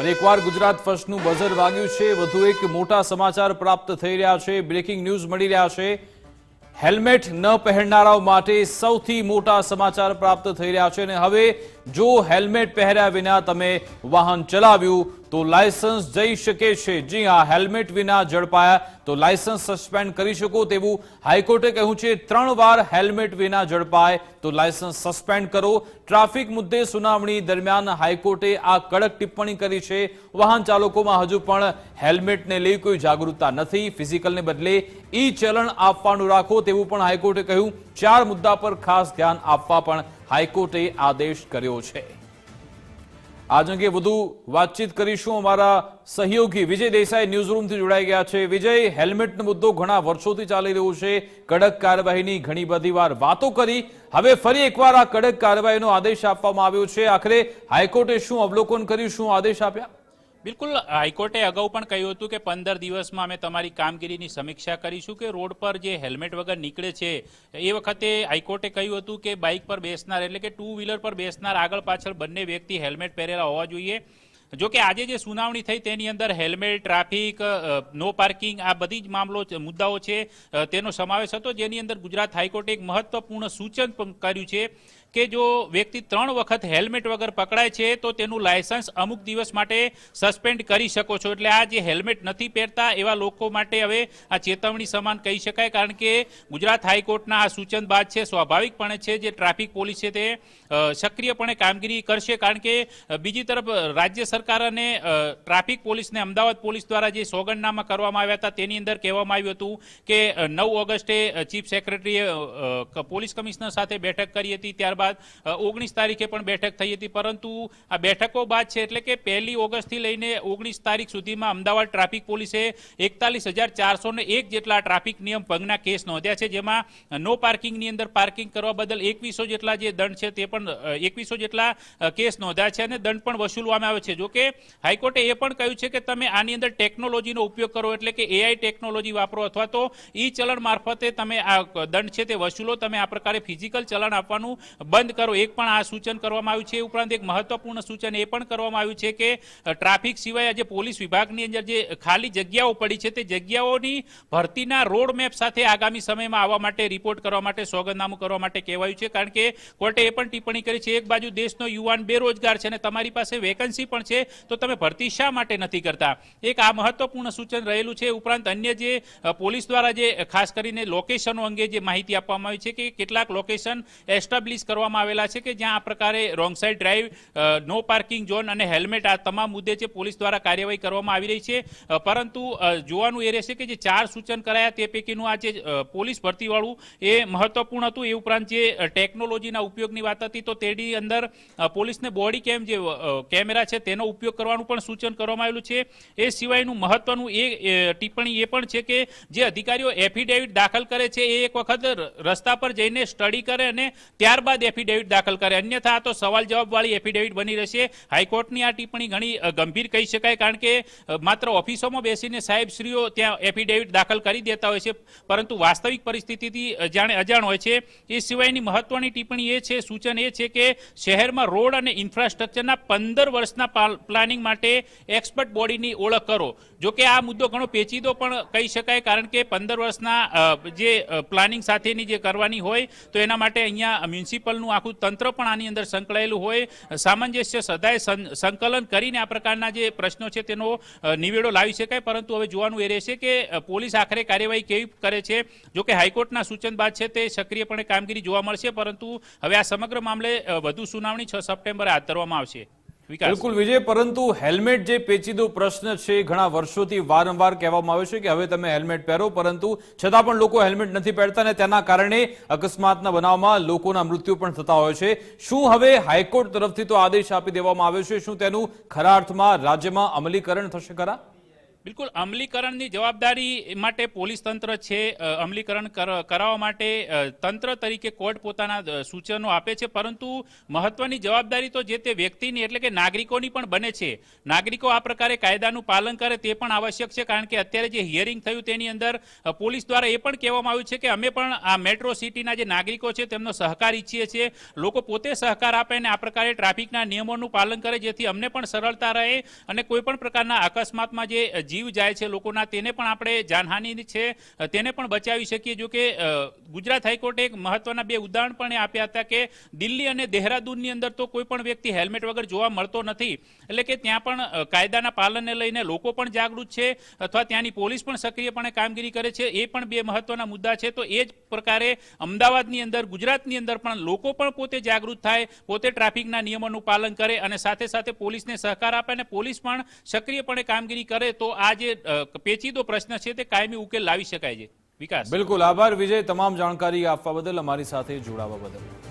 ફરી એકવાર ગુજરાત ફર્સ્ટનું બઝર વાગ્યું છે, વધુ એક મોટા સમાચાર પ્રાપ્ત થઈ રહ્યા છે, બ્રેકિંગ ન્યૂઝ મળી રહ્યા છે. હેલ્મેટ ન પહેરનારાઓ માટે સૌથી મોટા સમાચાર પ્રાપ્ત થઈ રહ્યા છે અને હવે જો હેલ્મેટ પહેર્યા વિના તમે વાહન ચલાવ્યું તો લાયસન્સ જઈ શકે છે. જી હા, હેલ્મેટ વિના ઝડપાયા. તો લાયસન્સ સસ્પેન્ડ કરી શકો તેવું હાઈકોર્ટે કહ્યું છે. ત્રણ વાર હેલ્મેટ વિના ઝડપાય, તો લાયસન્સ સસ્પેન્ડ કરો. ટ્રાફિક મુદ્દે સુનાવણી દરમિયાન હાઈકોર્ટે આ કડક ટિપ્પણી કરી છે. વાહન ચાલકોમાં હજુ પણ હેલ્મેટને લઈ કોઈ જાગૃતતા નથી. ફિઝિકલને બદલે ઈ ચલણ આપવાનું રાખો તેવું પણ હાઈકોર્ટે કહ્યું. ચાર મુદ્દા પર ખાસ ધ્યાન આપવા પણ હાઈકોર્ટે આદેશ કર્યો છે. આજ અંગે વધુ વાતચીત કરીશું અમારા સહયોગી વિજય દેસાઈ ન્યૂઝરૂમથી જોડાઈ ગયા છે. વિજય, હેલ્મેટનો મુદ્દો ઘણા વર્ષોથી ચાલી રહ્યો છે. કડક કાર્યવાહીની ઘણી બધી વાર વાતો કરી. હવે ફરી એકવાર આ કડક કાર્યવાહીનો આદેશ આપવામાં આવ્યો છે. આખરે હાઈકોર્ટે શું અવલોકન કર્યું, શું આદેશ આપ્યા? બિલકુલ, હાઈકોર્ટે અગાઉ પણ કહ્યું હતું કે પંદર દિવસમાં અમે તમારી કામગીરીની સમીક્ષા કરીશું કે રોડ પર જે હેલ્મેટ વગર નીકળે છે, એ વખતે હાઈકોર્ટે કહ્યું હતું કે બાઇક પર બેસનાર એટલે કે ટુ વ્હીલર પર બેસનાર આગળ પાછળ બંને વ્યક્તિ હેલ્મેટ પહેરેલા હોવા જોઈએ. જો કે આજે જે સુનાવણી થઈ તેની અંદર હેલ્મેટ, ટ્રાફિક નો પાર્કિંગ આ બધી જ મામલો મુદ્દાઓ છે તેનો સમાવેશ હતો. જેની અંદર ગુજરાત હાઈકોર્ટે એક મહત્વપૂર્ણ સૂચન કર્યું છે કે જો વ્યક્તિ ત્રણ વખત હેલ્મેટ વગર પકડાય છે, તો તેનું લાયસન્સ અમુક દિવસ માટે સસ્પેન્ડ કરી શકો છો. એટલે આ જે હેલ્મેટ નથી પહેરતા, એવા લોકો માટે હવે આ ચેતવણી સમાન કહી શકાય, કારણ કે ગુજરાત હાઈકોર્ટના આ સૂચન બાદ છે, સ્વાભાવિકપણે છે, જે ટ્રાફિક પોલીસ છે તે સક્રિયપણે કામગીરી કરશે, કારણ કે બીજી તરફ રાજ્ય સરકાર અને ટ્રાફિક પોલીસને અમદાવાદ પોલીસ દ્વારા જે સોગંદનામા કરવામાં આવ્યા હતા, તેની અંદર કહેવામાં આવ્યું હતું કે નવ ઓગસ્ટે ચીફ સેક્રેટરીએ પોલીસ કમિશનર સાથે બેઠક કરી હતી, ત્યારબાદ ઓગણીસ તારીખે પણ બેઠક થઈ હતી. પરંતુ આ બેઠકો બાદ છે એટલે કે પહેલી ઓગસ્ટથી લઈને ઓગણીસ તારીખ સુધીમાં અમદાવાદ ટ્રાફિક પોલીસે એકતાલીસ હજાર ચારસો એક જેટલા ટ્રાફિક નિયમ ભંગના કેસ નોંધ્યા છે. જેમાં નો પાર્કિંગની અંદર પાર્કિંગ કરવા બદલ એકવીસો જેટલા જે દંડ છે તે પણ એકવીસો જેટલા કેસ નોંધ્યા છે અને દંડ પણ વસૂલવામાં આવે છે. જોકે હાઈકોર્ટે એ પણ કહ્યું છે કે તમે આની અંદર ટેકનોલોજીનો ઉપયોગ કરો એટલે કે એઆઈ ટેકનોલોજી વાપરો અથવા તો ઈ ચલણ મારફતે તમે આ દંડ છે તે વસૂલો. તમે આ પ્રકારે ફિઝિકલ ચલણ આપવાનું બંધ કરો, એક પણ આ સૂચન કરવામાં આવ્યું છે. એ ઉપરાંત એક મહત્વપૂર્ણ સૂચન એ પણ કરવામાં આવ્યું છે કે ટ્રાફિક સિવાય આજે પોલીસ વિભાગની અંદર જે ખાલી જગ્યાઓ પડી છે, તે જગ્યાઓની ભરતીના રોડ મેપ સાથે આગામી સમયમાં આવવા માટે રિપોર્ટ કરવા માટે, સોગંદનામું કરવા માટે કહેવાયું છે. કારણ કે કોર્ટે એ પણ ટિપ્પણી કરી છે, એક બાજુ દેશનો યુવાન બેરોજગાર છે અને તમારી પાસે વેકન્સી પણ છે, તો તમે ભરતી શા માટે નથી કરતા? એક આ મહત્વપૂર્ણ સૂચન રહેલું છે. ઉપરાંત અન્ય જે પોલીસ દ્વારા જે, ખાસ કરીને લોકેશનો અંગે જે માહિતી આપવામાં આવી છે કે કેટલાક લોકેશન એસ્ટાબ્લિશ કરવામાં આવેલા છે કે જ્યાં આ પ્રકારે wrong side drive no parking zone અને હેલ્મેટ આ તમામ મુદ્દે છે પોલીસ દ્વારા કાર્યવાહી કરવામાં આવી રહી છે. પરંતુ જોવાનું એ રહેશે કે જે ચાર સૂચન કરાયા તે પૈકીનું આ જે પોલીસ ભરતીવાળું એ મહત્વપૂર્ણ હતું. એ ઉપરાંત જે ટેકનોલોજીના ઉપયોગની વાત હતી તો તેની અંદર પોલીસને બોડી કેમ જે કેમેરા છે તેનો ઉપયોગ કરવાનું પણ સૂચન કરવામાં આવેલું છે. એ સિવાયનું મહત્વનું એ, ટિપ્પણી એ પણ છે કે જે અધિકારીઓ એફિડેવિટ દાખલ કરે છે એ એક વખત રસ્તા પર જઈને સ્ટડી કરે અને ત્યારબાદ એફિડેવિટ દાખલ કરે. અન્યથા તો સવાલ જવાબવાળી એફિડેવિટ બની રહેશે. હાઈકોર્ટની આ ટિપ્પણી ઘણી ગંભીર કહી શકાય કારણ કે માત્ર ઓફિસોમાં બેસીને સાહેબશ્રીઓ ત્યાં એફિડેવિટ દાખલ કરી દેતા હોય છે. પરંતુ વાસ્તવિક પરિસ્થિતિથી જાણે અજાણ હોય છે. એ સિવાયની મહત્વની ટિપ્પણી એ છે, સૂચન એ છે કે શહેરમાં રોડ અને ઇન્ફ્રાસ્ટ્રક્ચરના પંદર વર્ષના પાલ- પ્લાનિંગ માટે એક્સપર્ટ બોડીની ઓળખ કરો. જો કે આ મુદ્દો ઘણો પેચીદો પણ કહી શકાય કારણ કે પંદર વર્ષના જે પ્લાનિંગ સાથેની જે કરવાની હોય, તો એના માટે અહીંયા મ્યુનિસિપલનું આખું તંત્ર પણ આની અંદર સંકળાયેલું હોય. સામંજસ્ય સદાય સંકલન કરીને આ પ્રકારના જે પ્રશ્નો છે તેનો નિવેડો લાવી શકાય. પરંતુ હવે જોવાનું એ રહેશે કે પોલીસ આખરે કાર્યવાહી કેવી કરે છે? જો કે હાઈકોર્ટના સૂચન બાદ છે તે સક્રિયપણે કામગીરી જોવા મળશે. પરંતુ હવે આ સમગ્ર મામલે વધુ સુનાવણી છ સપ્ટેમ્બરે હાથ ધરવામાં આવશે. બિલકુલ, વિજય, પરંતુ હેલ્મેટ જે પેચીદો પ્રશ્ન છે ઘણા વર્ષોથી વારંવાર કહેવામાં આવે છે કે હવે તમે હેલ્મેટ પહેરો, પરંતુ છતાં પણ લોકો હેલ્મેટ નથી પહેરતા અને તેના કારણે અકસ્માતના બનાવમાં લોકોના મૃત્યુ પણ થતા હોય છે. શું હવે હાઈકોર્ટ તરફથી તો આદેશ આપી દેવામાં આવ્યો છે? શું તેનું ખરા અર્થમાં રાજ્યમાં અમલીકરણ થશે ખરા? બિલકુલ, અમલીકરણની જવાબદારી માટે પોલીસ તંત્ર છે અમલીકરણ કર- કરાવવા માટે તંત્ર તરીકે કોર્ટ પોતાના સૂચનો આપે છે, પરંતુ મહત્વની જવાબદારી તો જે તે વ્યક્તિની એટલે કે નાગરિકોની પણ બને છે. નાગરિકો આ પ્રકારે કાયદાનું પાલન કરે તે પણ આવશ્યક છે, કારણ કે અત્યારે જે હિયરિંગ થયું તેની અંદર પોલીસ દ્વારા એ પણ કહેવામાં આવ્યું છે કે અમે પણ આ મેટ્રો સિટીના જે નાગરિકો છે, તેમનો સહકાર ઈચ્છીએ છીએ. લોકો પોતે સહકાર આપે અને આ પ્રકારે ટ્રાફિકના નિયમોનું પાલન કરે, જેથી અમને પણ સરળતા રહે અને કોઈ પણ પ્રકારના અકસ્માતમાં જે જીવ જાય છે લોકોના, તેને પણ આપણે જાનહાનિ છે, તેને પણ બચાવી શકીએ. જો કે ગુજરાત હાઈકોર્ટે એક મહત્વના બે ઉદાહરણ પણ આપ્યા હતા કે દિલ્હી અને દેહરાદૂનની અંદર તો કોઈ પણ વ્યક્તિ હેલ્મેટ વગર જોવા મળતો નથી. એટલે કે ત્યાં પણ કાયદાના પાલનને લઈને લોકો પણ જાગૃત છે, અથવા ત્યાંની પોલીસ પણ સક્રિયપણે કામગીરી કરે છે. એ પણ બે મહત્વના મુદ્દા છે. તો એ જ પ્રકારે અમદાવાદની અંદર, ગુજરાતની અંદર પણ લોકો પણ પોતે જાગૃત થાય, પોતે ટ્રાફિકના નિયમોનું પાલન કરે અને સાથે સાથે પોલીસને સહકાર આપે અને પોલીસ પણ સક્રિયપણે કામગીરી કરે તો આ જે પેચીદો પ્રશ્ન છે તે કાયમી ઉકેલ લાવી શકાય છે. વિકાસ. બિલકુલ. આભાર વિજય. તમામ જાણકારી આપવા બદલ અમારી સાથે જોડાવા બદલ.